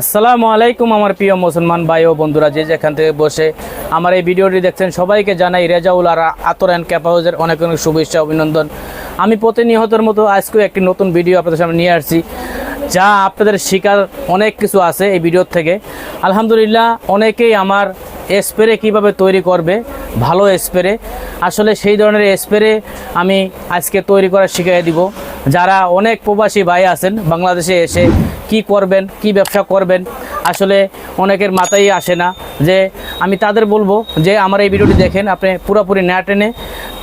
আসসালামু আলাইকুম আমার প্রিয় মুসলমান ভাই ও বন্ধুরা, যে যেখান থেকে বসে আমার এই ভিডিওটি দেখছেন, সবাইকে জানাই রেজাউল আর আতর অ্যান্ড ক্যাপ হাউসের অনেক অনেক শুভেচ্ছা, অভিনন্দন। আমি প্রতিনিয়তর মতো আজকেও একটি নতুন ভিডিও আপনাদের সামনে নিয়ে আসছি, যা আপনাদের শিকার অনেক কিছু আছে এই ভিডিওর থেকে। আলহামদুলিল্লাহ, অনেকেই আমার স্প্রে কীভাবে তৈরি করবে, ভালো স্প্রে। আসলে সেই ধরনের স্প্রে আমি আজকে তৈরি করা শিখিয়ে দিব। যারা অনেক প্রবাসী ভাই আছেন, বাংলাদেশে এসে কি করবেন, কি ব্যবসা করবেন, আসলে অনেকের মাথায় আসে না যে আমি তাদের বলব যে আমার এই ভিডিওটি দেখেন, আপনি পুরোপুরি না টেনে,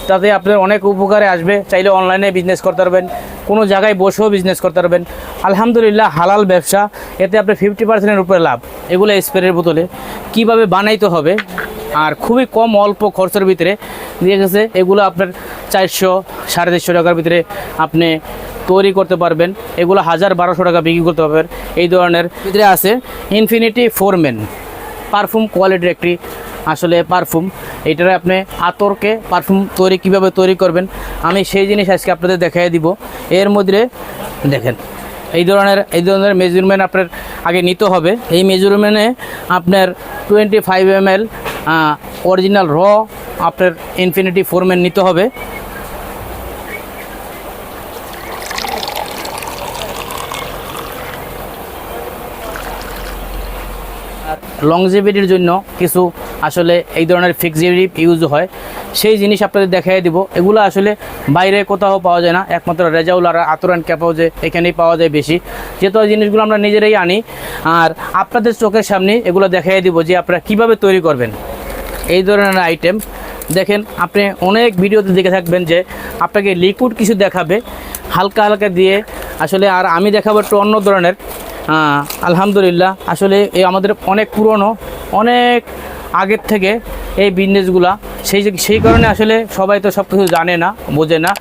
তাতে আপনার অনেক উপকারে আসবে। চাইলে অনলাইনে বিজনেস করতে পারবেন, কোনো জায়গায় বসেও বিজনেস করতে পারবেন। আলহামদুলিল্লাহ, হালাল ব্যবসা, এতে আপনি ফিফটি পার্সেন্টের উপরে লাভ। এগুলো স্প্রের বোতলে। কীভাবে বানাইতে হবে আর খুবই কম অল্প খরচের ভিতরে দিয়ে গেছে। এগুলো আপনার চারশো, সাড়ে চারশো টাকার ভিতরে আপনি তৈরি করতে পারবেন। এগুলো হাজার বারোশো টাকা বিক্রি করতে পারবেন। এই ধরনের ভিতরে আছে ইনফিনিটি ফোরমেন পারফিউম কোয়ালিটির একটি আসলে পারফিউম এইটার আপনি আতরকে পারফিউম তৈরি কীভাবে তৈরি করবেন, আমি সেই জিনিস আজকে আপনাদের দেখাই দিব। এর মধ্যে দেখেন, এই ধরনের এই ধরনের মেজারমেন্ট আপনার আগে নিতে হবে। এই মেজারমেন্টে আপনার twenty five M L original র আপনার ইনফিনিটি ফোরম্যান নিতে হবে। লংজিভিটির জন্য কিছু আসলে এই ধরনের ফিক্সিটিভ ইউজ হয়। সেই জিনিস আপনাদের দেখাই দিব। এগুলো আসলে বাইরে কোথাও পাওয়া যায় না। একমাত্র রেজাউল আর আতরান ক্যাপাউজে এখানেই পাওয়া যায় বেশি। যেহেতু এই জিনিসগুলো আমরা নিজেরাই আনি। আর আপনাদের চোখের সামনে এগুলো দেখাই দিব যে আপনারা কীভাবে তৈরি করবেন। এই ধরনের আইটেম দেখেন, আপনি অনেক ভিডিওতে দেখে থাকবেন যে আপনাকে লিকুইড কিছু দেখাবে, হালকা হালকা দিয়ে। আসলে আর আমি দেখাবো একটু অন্য ধরনের। আলহামদুলিল্লাহ, আসলে এই আমাদের অনেক পুরনো, অনেক আগের থেকে এই বিজনেসগুলা সেই সেই কারণে আসলে সবাই তো সব কিছু জানে না, বোঝে না।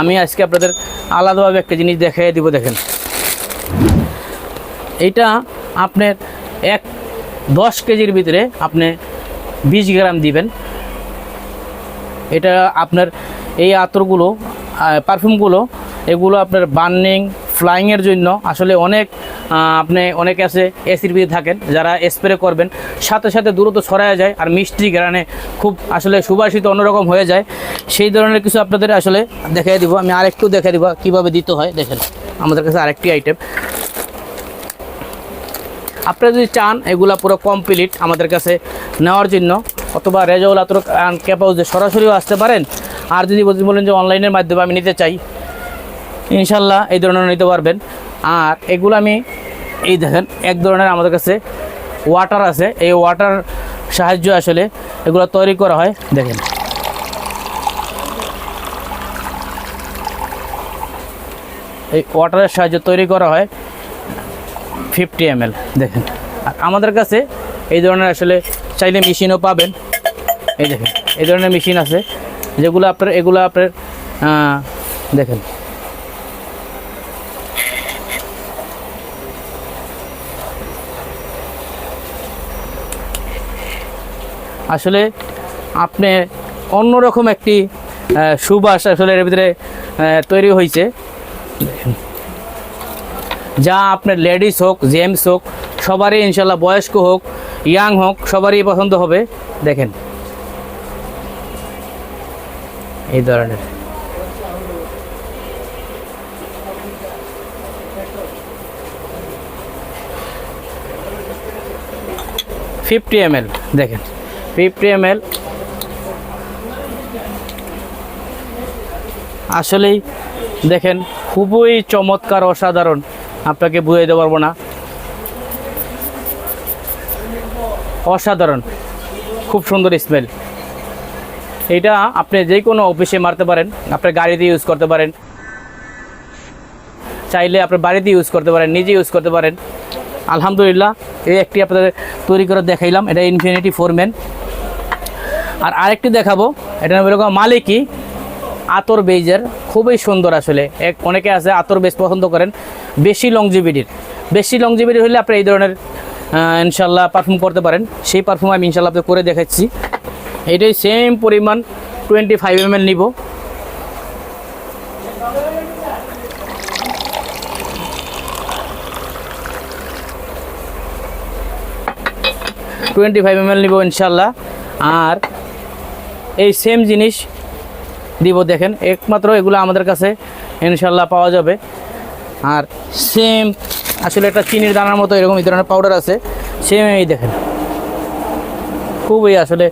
আমি আজকে আপনাদের আলাদাভাবে একটা জিনিস দেখাই দিব, দেখেন। এইটা আপনার এক দশ কেজির ভিতরে আপনি বিশ গ্রাম দিবেন। এটা আপনার এই আতরগুলো পারফিউমগুলো, এগুলো আপনার বার্নিং, ফ্লাইংয়ের জন্য আসলে অনেক আপনি অনেকে আছে এসির ভিতরে থাকেন, যারা স্প্রে করবেন, সাথে সাথে দ্রুত ছড়ায় যায় আর মিষ্টি গ্রানে খুব আসলে সুবাসিত অন্যরকম হয়ে যায়। সেই ধরনের কিছু আপনাদের আসলে দেখাই দিব, আমি আরেকটু দেখাই দিব কীভাবে দিতে হয়, দেখেন। আমাদের কাছে আরেকটি আইটেম আপনারা যদি চান, এগুলা পুরো কমপ্লিট আমাদের কাছে নেওয়ার জন্য, অথবা রেজাউল আতর ক্যাপাউজে সরাসরিও আসতে পারেন। আর যদি বল- বলেন যে অনলাইনের মাধ্যমে আমি নিতে চাই, ইনশাল্লাহ এই ধরনের নিতে পারবেন। আর এগুলো আমি, এই দেখেন, এক ধরনের আমাদের কাছে ওয়াটার আছে। এই ওয়াটার সাহায্য আসলে এগুলো তৈরি করা হয়। দেখেন। এই ওয়াটারের সাহায্যে তৈরি করা হয়। ফিফটি এম দেখেন। আর আমাদের কাছে এই ধরনের আসলে চাইলে মেশিনও পাবেন। এই দেখেন, এই ধরনের মেশিন আছে, যেগুলো আপনার, এগুলো আপনার দেখেন। আসলে আপনি অন্যরকম একটি সুবাস আসলে এর ভিতরে তৈরি হয়েছে যা আপনার লেডিস হোক, জেন্টস হোক, সবারই ইনশাল্লাহ বয়স্ক হোক, ইয়াং হোক, সবারই পছন্দ হবে। দেখেন। এই ধরনের। ফিফটি এম দেখেন। ফিফটি এম আসলেই দেখেন, খুবই চমৎকার, অসাধারণ। আপনাকে বুঝে দিতে পারব না। অসাধারণ। খুব সুন্দর স্মেল এটা আপনি যে কোনো অফিসে মারতে পারেন, আপনার গাড়িতে ইউজ করতে পারেন। চাইলে আপনার বাড়িতে ইউজ করতে পারেন, নিজে ইউজ করতে পারেন। আলহামদুলিল্লাহ, এই একটি আপনাদের তৈরি করে দেখাইলাম। এটা ইনফিনিটি ফোরম্যান আর আরেকটি দেখাবো। এটা নাম এরকম মালিকি। আতর বেজের খুবই সুন্দর আসলে। এক, অনেকে আছে আতর বেজ পছন্দ করেন, বেশি লংজিবিটির বেশি লংজিবিটি হলে আপনি এই ধরনের ইনশাল্লাহ পারফিউম করতে পারেন। সেই পারফিউম আমি ইনশাল্লাহ করে দেখাচ্ছি। এটাই সেম পরিমাণ টোয়েন্টি ফাইভ এম এল নিব। টোয়েন্টি ফাইভ এম এল নিব ইনশাল্লাহ আর এই সেম জিনিস দিব, দেখেন, একমাত্র এগুলো আমাদের কাছে ইনশাল্লাহ পাওয়া যাবে। আর সেম আসলে একটা চিনির দানার মতো এরকম এই ধরনের পাউডার আছে সেম এই দেখেন। খুবই আসলে,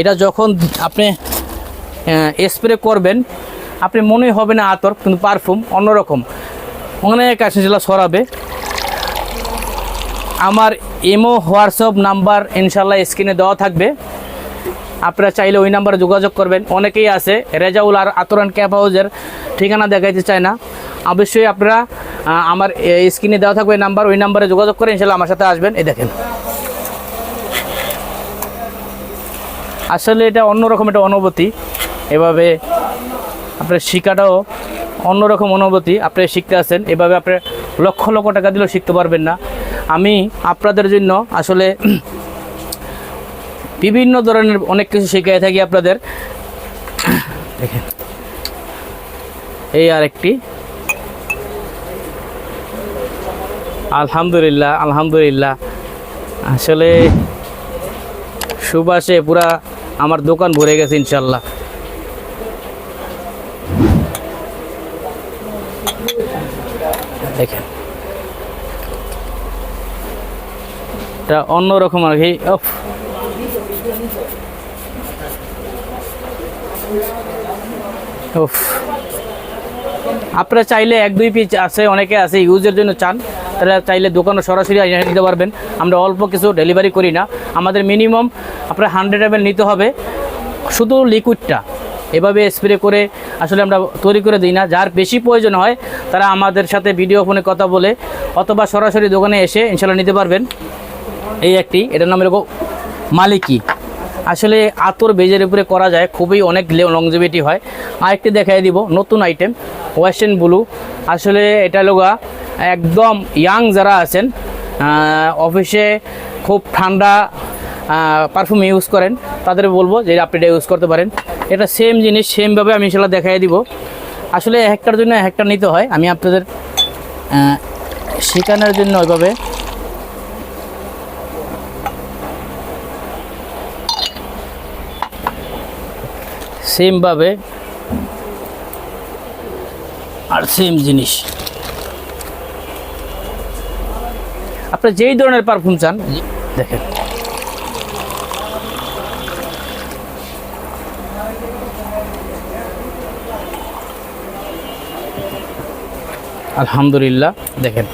এটা যখন আপনি স্প্রে করবেন, আপনি মনে হবে না আতর, কিন্তু পারফিউম অন্যরকম। অনেক কাশিলা সরাবে আমার ইমো হোয়াটসঅ্যাপ নাম্বার ইনশাল্লাহ স্ক্রিনে দেওয়া থাকবে। আপনারা চাইলে ওই নাম্বারে যোগাযোগ করবেন। অনেকেই আছে, রেজাউল আর আতরান ক্যাপ হাউজের ঠিকানা দেখাইতে চায় না। অবশ্যই আপনারা আমার স্ক্রিনে দেওয়া থাকবে নাম্বার, ওই নাম্বারে যোগাযোগ করে ইনশাল্লাহ আমার সাথে আসবেন। এই দেখেন। আসলে এটা অন্যরকম একটা অনুভূতি। এভাবে আপনার শিক্ষাটাও অন্যরকম অনুভূতি। আপনি শিখতে আছেন, এভাবে আপনি লক্ষ লক্ষ টাকা দিলেও শিখতে পারবেন না। আমি আপনাদের জন্য আসলে বিভিন্ন ধরনের অনেক কিছু শিখিয়ে থাকি আপনাদের। দেখেন। এই আর একটি আলহামদুলিল্লাহ আলহামদুলিল্লাহ। আসলে সুবাসে পুরা আমার দোকান ভরে গেছে ইনশাল্লাহ দেখেন। এটা অন্যরকম আর কি। আপনারা চাইলে এক, দুই পিস আছে, অনেকে আছে, ইউজের জন্য চান। তারা চাইলে দোকানে সরাসরি নিতে পারবেন। আমরা অল্প কিছু ডেলিভারি করি না। আমাদের মিনিমাম আপনার হান্ড্রেড এম নিতে হবে। শুধু লিকুইডটা। এভাবে স্প্রে করে আসলে আমরা তৈরি করে দিই না। যার বেশি প্রয়োজন হয়, তারা আমাদের সাথে ভিডিও ফোনে কথা বলে অথবা সরাসরি দোকানে এসে ইনশাল্লাহ নিতে পারবেন। এই একটি, এটার নাম এরকম মালিকি। আসলে আতর বেজের উপরে করা যায়, খুবই অনেক লংজিভিটি হয়। আরেকটি দেখাই দিব, নতুন আইটেম ওয়েস্টার্ন ব্লু আসলে এটা লোগা একদম ইয়াং যারা আছেন অফিসে খুব ঠান্ডা পারফিউম ইউজ করেন, তাদের বলব যে আপনি ইউজ করতে পারেন। এটা সেম জিনিস সেমভাবে আমি সেটা দেখাই দিব। আসলে এক একটার জন্য একটা নিতে হয়, আমি আপনাদের শেখানোর জন্য ওইভাবে সেমভাবে আর সেম জিনিস। আপনি যেই ধরনের পারফিউম চান দেখেন। আলহামদুলিল্লাহ দেখেন।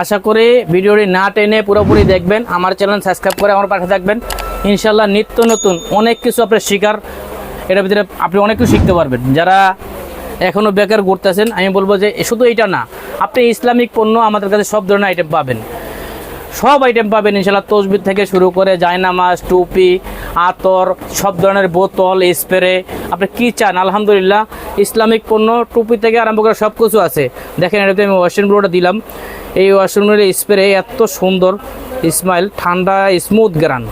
আশা করি ভিডিওটি না টেনে পুরোপুরি দেখবেন। আমার চ্যানেল সাবস্ক্রাইব করে আমার পাশে থাকবেন। ইনশাল্লাহ নিত্য নতুন অনেক কিছু আপনার শিকার। এটার ভিতরে আপনি অনেক কিছু শিখতে পারবেন। যারা এখনও বেকার ঘুরতেছেন, আমি বলব যে শুধু এইটা না, আপনি ইসলামিক পণ্য আমাদের কাছে সব ধরনের আইটেম পাবেন। সব আইটেম পাবেন ইনশাল্লাহ তসবির থেকে শুরু করে জায়নামাজ, টুপি, আতর, সব ধরনের বোতল, স্প্রে, আপনি কি চান? আলহামদুলিল্লাহ, ইসলামিক পণ্য, টুপি থেকে আরম্ভ করে সব কিছু আছে। দেখেন, এটাতে আমি ওয়াশিং ব্লুটা দিলাম। এই ওয়াশিং ব্লুর স্প্রে এত সুন্দর, স্মাইল, ঠান্ডা, স্মুথ গ্রান,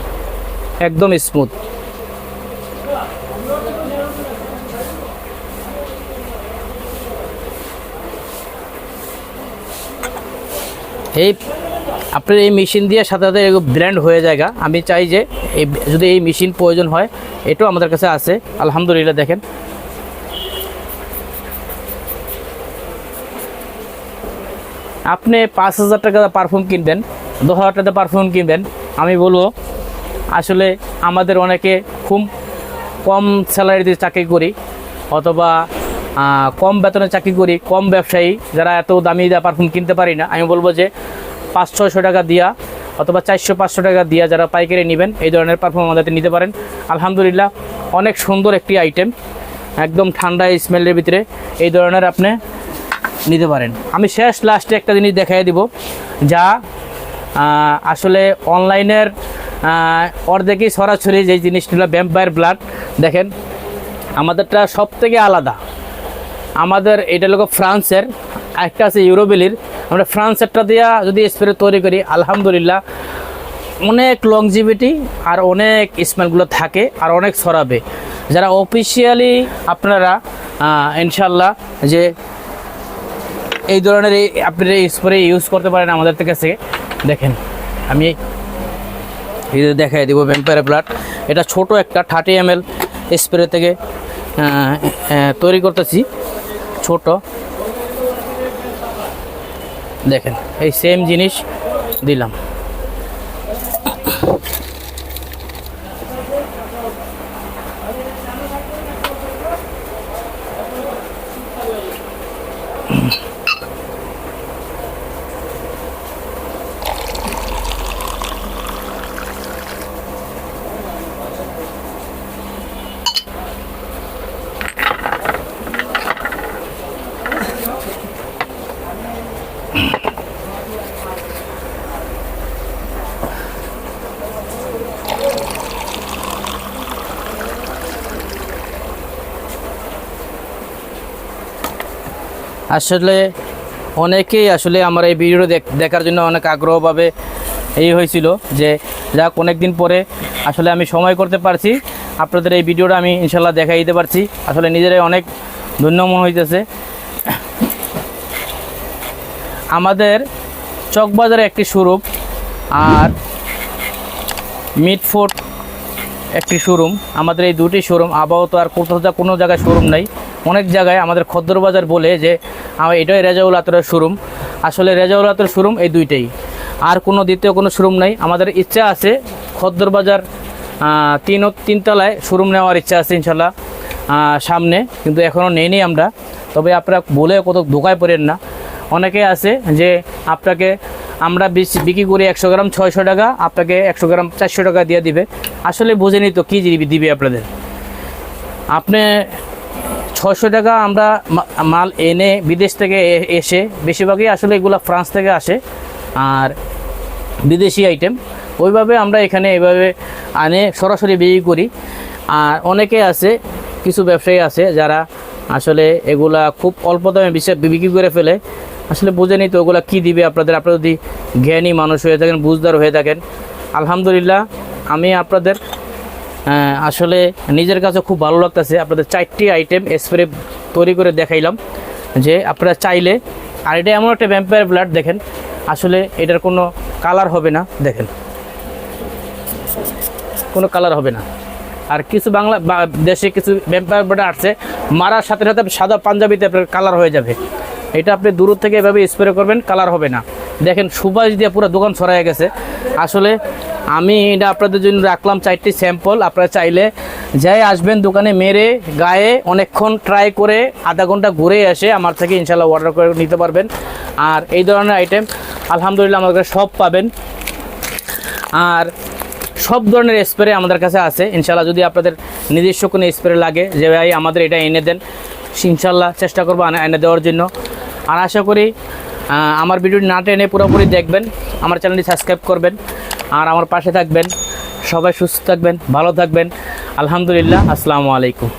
একদম স্মুথ। এই, আপনার এই মেশিন দিয়ে সাথে সাথে ব্র্যান্ড হয়ে যায়গা আমি চাই যে যদি এই মেশিন প্রয়োজন হয়, এটাও আমাদের কাছে আছে। আলহামদুলিল্লাহ, দেখেন। আপনি পাঁচ হাজার টাকা পারফিউম কিনবেন, দশ হাজার টাকা পারফিউম কিনবেন, আমি বলব, আসলে আমাদের অনেকে খুব কম স্যালারিতে চাকরি করি, অথবা কম বেতনে চাকরি করি, কম ব্যবসায়ী, যারা এত দামি দা পারফিউম কিনতে পারি না, আমি বলব যে পাঁচ ছয়শো টাকা দিয়া, অথবা চারশো পাঁচশো টাকা দিয়া যারা পাইকারি নেবেন, এই ধরনের পারফিউম আমাদের নিতে পারেন। আলহামদুলিল্লাহ, অনেক সুন্দর একটি আইটেম একদম ঠান্ডা স্মেলের ভিতরে, এই ধরনের আপনি নিতে পারেন। আমি শেষ লাস্টে একটা জিনিস দেখাই দিব, যা আসলে অনলাইনের অর্ধেকই সরাসরি যে জিনিসটা ভ্যাম্পায়ার ব্লাড দেখেন, আমাদেরটা সব থেকে আলাদা। আমাদের এটা হলো ফ্রান্সের, একটা আছে ইউরোবেলির আমরা ফ্রান্সেরটা দিয়া যদি স্প্রে তৈরি করি, আলহামদুলিল্লাহ, অনেক লংজিভিটি আর অনেক স্মেলগুলো থাকে আর অনেক ছড়াবে। যারা অফিসিয়ালি আপনারা ইনশাল্লাহ যে এই ধরনের এই আপনারা এই স্প্রে ইউজ করতে পারেন আমাদের থেকে কাছে দেখেন, আমি এই দেখাই দিব ভ্যাম্পায়ার ব্লাড এটা ছোট একটা থার্টি এম এল স্প্রে থেকে তৈরি করতেছি। ছোট। দেখেন, এই সেম জিনিস দিলাম। আসলে অনেকেই আসলে আমার এই ভিডিও দেখার জন্য অনেক আগ্রহভাবে এই হয়েছিল যে যাক অনেক দিন পরে আসলে আমি সময় করতে পারছি। আপনাদের এই ভিডিওটা আমি ইনশাল্লাহ দেখাই দিতে পারছি। আসলে নিজেরাই অনেক ধন্য মনে হইতেছে। আমাদের চকবাজারে একটি শোরুম আর মিটফোর্ট একটি শোরুম আমাদের এই দুটি শোরুম আপাতত আর কোথাও কোনো জায়গায় শোরুম নাই। অনেক জায়গায় আমাদের খদ্দর বাজার বলে যে আমার এটাই রেজাউল আতরের শোরুম আসলে রেজাউল আতরের শোরুম এই দুইটাই। আর কোনো দ্বিতীয় কোনো শোরুম নাই। আমাদের ইচ্ছা আছে খদ্দর বাজার তিন তিনতলায় শোরুম নেওয়ার ইচ্ছা আছে ইনশাল্লাহ সামনে। কিন্তু এখনও নেইনি আমরা। তবে আপনারা বলে কত ধোকায় পড়েন না। অনেকে আছে যে আপনাকে আমরা বিশ- বিক্রি করি একশো গ্রাম ছয়শো টাকা, আপনাকে একশো গ্রাম চারশো টাকা দিয়ে দিবে। আসলে বোঝেনি তো কী দিবি দিবে আপনাদের। আপনি ছয়শো টাকা আমরা মাল এনে বিদেশ থেকে এসে, বেশিরভাগই আসলে এগুলো ফ্রান্স থেকে আসে, আর বিদেশি আইটেম ওইভাবে আমরা এখানে এভাবে আনে, সরাসরি বিক্রি করি। আর অনেকে আছে, কিছু ব্যবসায়ী আছে, যারা আসলে এগুলা খুব অল্প দামে বিক্রি করে ফেলে। আসলে বুঝেনি তো ওগুলা কী দিবে আপনাদের? আপনারা যদি জ্ঞানী মানুষ হয়ে থাকেন, বুঝদার হয়ে থাকেন, আলহামদুলিল্লাহ, আমি আপনাদের আসলে নিজের কাছে খুব ভালো লাগতেছে। আপনাদের চারটি আইটেম স্প্রে তৈরি করে দেখাইলাম যে আপনারা চাইলে, আর এটা এমন একটা ভ্যাম্পায়ার ব্লাড দেখেন, আসলে এটার কোনো কালার হবে না, দেখেন। কোনো কালার হবে না। আর কিছু বাংলা দেশে কিছু ভ্যাম্পায়ার ব্লাড আসছে, মারার সাথে সাথে সাদা পাঞ্জাবিতে আপনার কালার হয়ে যাবে। এটা আপনি দূর থেকে এভাবে স্প্রে করবেন কালার হবে না। দেখেন, সুবাস দিয়ে পুরো দোকান ছড়াই গেছে। আসলে আমি এটা আপনাদের জন্য রাখলাম চারটি স্যাম্পল আপনারা চাইলে যাই আসবেন দোকানে মেরে গায়ে অনেকক্ষণ ট্রাই করে আধা ঘণ্টা ঘুরে এসে আমার থেকে ইনশাল্লাহ অর্ডার করে নিতে পারবেন। আর এই ধরনের আইটেম আলহামদুলিল্লাহ আমাদের সব পাবেন। আর সব ধরনের স্প্রে আমাদের কাছে আছে। ইনশাল্লাহ যদি আপনাদের নিজস্ব কোনো স্প্রে লাগে, যে ভাই আমাদের এটা এনে দেন ইনশাল্লাহ চেষ্টা করব এনে দেওয়ার জন্য। আর আশা করি আমার ভিডিওটি না টেনে পুরোপুরি দেখবেন। আমার চ্যানেলটি সাবস্ক্রাইব করবেন। আর আমার পাশে থাকবেন। সবাই সুস্থ থাকবেন ভালো থাকবেন। আলহামদুলিল্লাহ আসসালামু আলাইকুম।